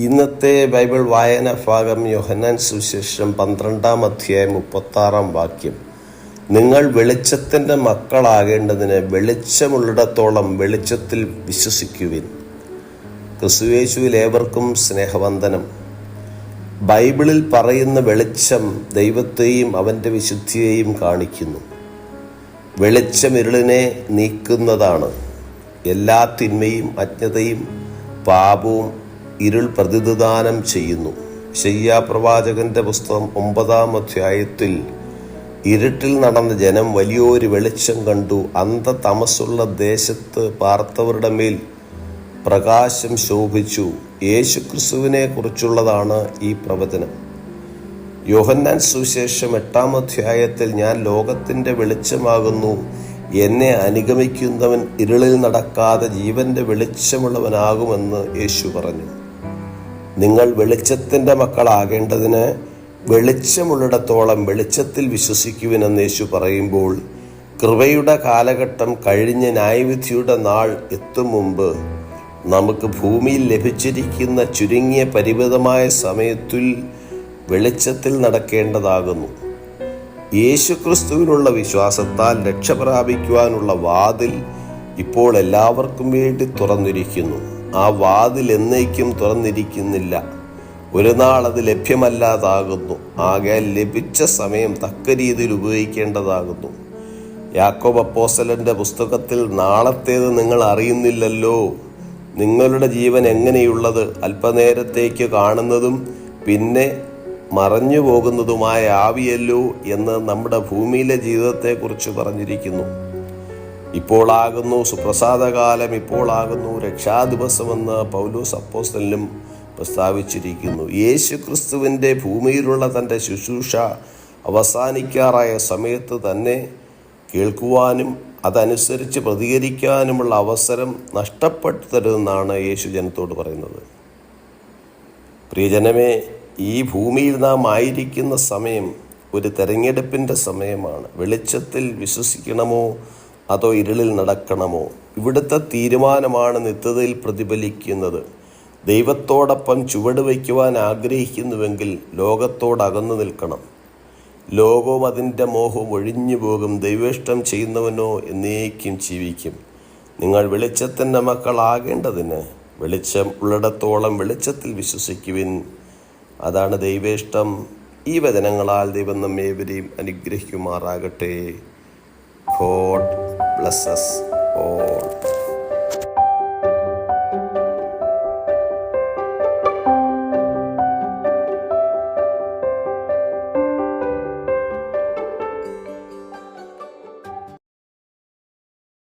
ഇന്നത്തെ ബൈബിൾ വായന ഭാഗം യോഹന്നാൻ സുവിശേഷം പന്ത്രണ്ടാം അധ്യായം മുപ്പത്താറാം വാക്യം. നിങ്ങൾ വെളിച്ചത്തിന്റെ മക്കളാകേണ്ടതിന് വെളിച്ചമുള്ളിടത്തോളം വെളിച്ചത്തിൽ വിശ്വസിക്കുവിൻ. ക്രിസ്തുവേശുവിൽ ഏവർക്കും സ്നേഹവന്ദനം. ബൈബിളിൽ പറയുന്ന വെളിച്ചം ദൈവത്തെയും അവന്റെ വിശുദ്ധിയെയും കാണിക്കുന്നു. വെളിച്ചം ഇരുളിനെ നീക്കുന്നതാണ്. എല്ലാ തിന്മയും അജ്ഞതയും പാപവും ഇരുൾ പ്രതിദാനം ചെയ്യുന്നു. ശയ്യാപ്രവാചകന്റെ പുസ്തകം ഒമ്പതാം അധ്യായത്തിൽ ഇരുട്ടിൽ നടന്ന ജനം വലിയൊരു വെളിച്ചം കണ്ടു. അന്ധ തമസുള്ള ദേശത്ത് പാർത്തവരുടെ മേൽ പ്രകാശം ശോഭിച്ചു. യേശുക്രിസ്തുവിനെ കുറിച്ചുള്ളതാണ് ഈ പ്രവചനം. യോഹന്നാൻ സുവിശേഷം എട്ടാം അധ്യായത്തിൽ ഞാൻ ലോകത്തിന്റെ വെളിച്ചമാകുന്നു. എന്നെ അനുഗമിക്കുന്നവൻ ഇരുളിൽ നടക്കാതെ ജീവന്റെ വെളിച്ചമുള്ളവനാകുമെന്ന് യേശു പറഞ്ഞു. നിങ്ങൾ വെളിച്ചത്തിന്റെ മക്കളാകേണ്ടതിന് വെളിച്ചമുള്ളിടത്തോളം വെളിച്ചത്തിൽ വിശ്വസിക്കുവിനെന്ന് യേശു പറയുമ്പോൾ കൃപയുടെ കാലഘട്ടം കഴിഞ്ഞ ന്യായവിധിയുടെ നാൾ എത്തും മുമ്പ് നമുക്ക് ഭൂമിയിൽ ലഭിച്ചിരിക്കുന്ന ചുരുങ്ങിയ പരിമിതമായ സമയത്തിൽ വെളിച്ചത്തിൽ നടക്കേണ്ടതാകുന്നു. യേശുക്രിസ്തുവിനുള്ള വിശ്വാസത്താൽ രക്ഷ പ്രാപിക്കുവാനുള്ള വാതിൽ ഇപ്പോൾ എല്ലാവർക്കും വേണ്ടി തുറന്നിരിക്കുന്നു. ആ വാതിൽ എന്നേക്കും തുറന്നിരിക്കുന്നില്ല. ഒരു നാൾ അത് ലഭ്യമല്ലാതാകുന്നു. ആകെ ലഭിച്ച സമയം തക്ക രീതിയിൽ ഉപയോഗിക്കേണ്ടതാകുന്നു. യാക്കോബ് അപ്പോസലന്റെ പുസ്തകത്തിൽ നാളത്തേത് നിങ്ങൾ അറിയുന്നില്ലല്ലോ. നിങ്ങളുടെ ജീവൻ എങ്ങനെയുള്ളത്? അല്പനേരത്തേക്ക് കാണുന്നതും പിന്നെ മറഞ്ഞു പോകുന്നതുമായ ആവിയല്ലോ എന്ന് നമ്മുടെ ഭൂമിയിലെ ജീവിതത്തെക്കുറിച്ച് പറഞ്ഞിരിക്കുന്നു. ഇപ്പോളാകുന്നു സുപ്രസാദകാലം ഇപ്പോളാകുന്നു രക്ഷാദിവസമെന്ന് പൗലോസ് അപ്പോസ്റ്റലിനും പ്രസ്താവിച്ചിരിക്കുന്നു. യേശു ക്രിസ്തുവിന്റെ ഭൂമിയിലുള്ള തന്റെ ശുശ്രൂഷ അവസാനിക്കാറായ സമയത്ത് തന്നെ കേൾക്കുവാനും അതനുസരിച്ച് പ്രതികരിക്കാനുമുള്ള അവസരം നഷ്ടപ്പെട്ടു തരുമെന്നാണ് യേശു ജനത്തോട് പറയുന്നത്. പ്രിയജനമേ ഈ ഭൂമിയിൽ നാം ആയിരിക്കുന്ന സമയം ഒരു തെരഞ്ഞെടുപ്പിന്റെ സമയമാണ്. വെളിച്ചത്തിൽ വിശ്വസിക്കണമോ? അതോ ഇരുളിൽ നടക്കണമോ? ഇവിടുത്തെ തീരുമാനമാണ് നിത്യതയിൽ പ്രതിഫലിക്കുന്നത്. ദൈവത്തോടൊപ്പം ചുവട് വയ്ക്കുവാൻ ആഗ്രഹിക്കുന്നുവെങ്കിൽ ലോകത്തോട് അകന്നു നിൽക്കണം. ലോകവും അതിന്റെ മോഹവും ഒഴിഞ്ഞു പോകും. ദൈവേഷ്ടം ചെയ്യുന്നവനോ എന്നേക്കും ജീവിക്കും. നിങ്ങൾ വെളിച്ചത്തിന്റെ മക്കളാകേണ്ടതിന് വെളിച്ചം ഉള്ളിടത്തോളം വെളിച്ചത്തിൽ വിശ്വസിക്കുവിൻ. അതാണ് ദൈവേഷ്ടം. ഈ വചനങ്ങളാൽ ദൈവം നമ്മേവരെയും അനുഗ്രഹിക്കുമാറാകട്ടെ. God blesses all